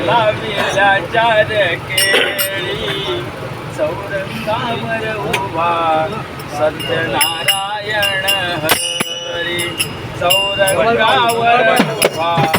लावीला चार केळी. चौरंगावर उभा सत्यनारायण हरी. चौरंगावर उभा.